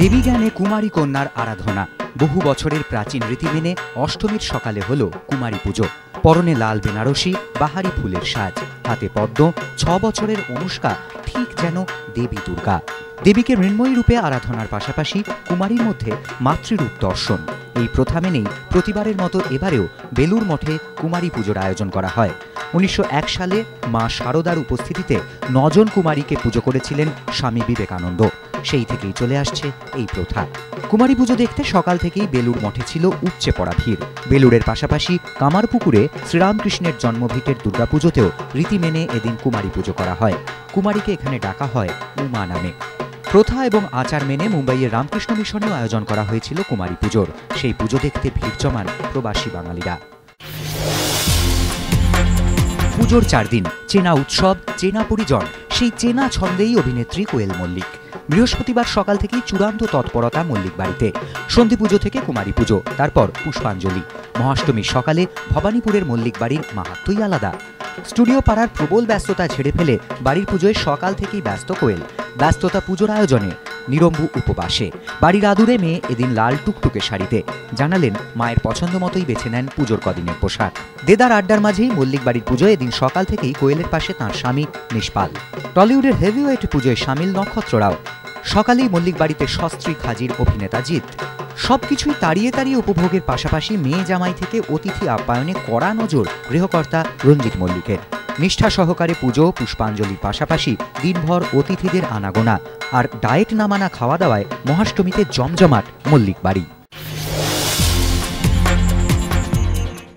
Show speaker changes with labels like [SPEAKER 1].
[SPEAKER 1] দেবী জ্ঞানে কুমারী কন্যার আরাধনা। বহু বছরের প্রাচীন রীতি মেনে অষ্টমীর সকালে হল কুমারী পুজো। পরনে লাল বেনারসি, বাহারি ফুলের সাজ। হাতে পদ্ম, ছ বছরের অনুষ্কা, ঠিক যেন দেবী দুর্গা। দেবীকে মৃন্ময়ী রূপে আরাধনার পাশাপাশি কুমারীর মধ্যে মাতৃরূপ দর্শন। এই প্রথা মেনেই প্রতিবারের মতো এবারেও বেলুর মঠে কুমারী পুজোর আয়োজন করা হয়। উনিশশো এক সালে মা শারদার উপস্থিতিতে নজন কুমারীকে পুজো করেছিলেন স্বামী বিবেকানন্দ। সেই থেকেই চলে আসছে এই প্রথা। কুমারী পুজো দেখতে সকাল থেকেই বেলুর মঠে ছিল উপচে পড়া ভিড়। বেলুরের পাশাপাশি কামারপুকুরে শ্রীরামকৃষ্ণের জন্মভিটের দুর্গাপুজোতেও রীতি মেনে এদিন কুমারী পুজো করা হয়। কুমারীকে এখানে ডাকা হয় উমা নামে। প্রথা এবং আচার মেনে মুম্বাইয়ের রামকৃষ্ণ মিশনেও আয়োজন করা হয়েছিল কুমারী পুজোর। সেই পুজো দেখতে ভিড় জমান প্রবাসী বাঙালিরা। পুজোর চার দিন, চেনা উৎসব, চেনা পরিজন, সেই চেনা ছন্দেই অভিনেত্রী কোয়েল মল্লিক। বৃহস্পতিবার সকাল থেকেই চূড়ান্ত তৎপরতা মল্লিক বাড়িতে। সন্ধি পুজো থেকে কুমারী পুজো, তারপর পুষ্পাঞ্জলি। মহাষ্টমীর সকালে ভবানীপুরের মল্লিক বাড়ির মাহাত্মই আলাদা। স্টুডিও পাড়ার প্রবল ব্যস্ততা ছেড়ে ফেলে বাড়ির পুজোয় সকাল থেকেই ব্যস্ত কোয়েল। ব্যস্ততা পুজোর আয়োজনে নিরম্বু উপবাসে। বাড়ির আদুরে মেয়ে এদিন লাল টুকটুকে শাড়িতে। জানালেন, মায়ের পছন্দ মতোই বেছে নেন পুজোর কদিনের পোশাক। দেদার আড্ডার মাঝেই মল্লিক বাড়ির পুজোয় এদিন সকাল থেকেই কোয়েলের পাশে তাঁর স্বামী নিষ্পাল। টলিউডের হেভিওয়েট পুজোয় সামিল নক্ষত্ররাও সকালেই মল্লিক বাড়িতে সস্ত্রী হাজির অভিনেতা জিৎ। সবকিছুই তাড়িয়ে তাড়িয়ে উপভোগের পাশাপাশি মেয়ে জামাই থেকে অতিথি আপ্যায়নে কড়া নজর গৃহকর্তা রঞ্জিত মল্লিকের। নিষ্ঠা সহকারে পুজো, পুষ্পাঞ্জলির পাশাপাশি দিনভর অতিথিদের আনাগোনা আর ডায়েট না মানা খাওয়া দাওয়ায় মহাষ্টমীতে জমজমাট মল্লিক বাড়ি